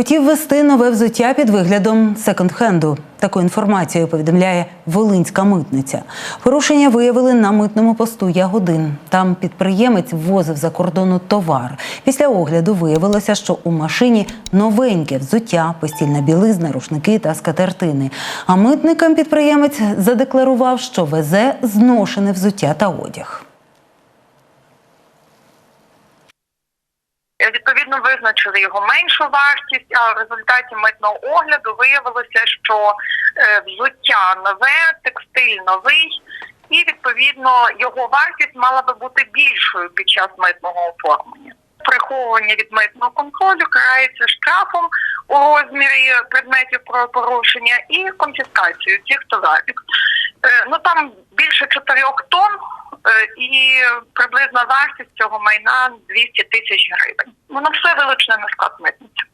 Хотів ввести нове взуття під виглядом секонд-хенду. Таку інформацію повідомляє Волинська митниця. Порушення виявили на митному посту Ягодин. Там підприємець ввозив за кордону товар. Після огляду виявилося, що у машині новеньке взуття, постільна білизна, рушники та скатертини. А митникам підприємець задекларував, що везе зношене взуття та одяг. Відповідно, визначили його меншу вартість, а в результаті митного огляду виявилося, що е, взуття нове, текстиль новий, і відповідно його вартість мала би бути більшою під час митного оформлення. Приховування від митного контролю карається штрафом у розмірі предметів правопорушення і конфіскацією цих товарів. Е, Ну там більше 4 тонн і приблизна вартість цього майна 200 тисяч гривень. Воно все вилучено на склад митниці.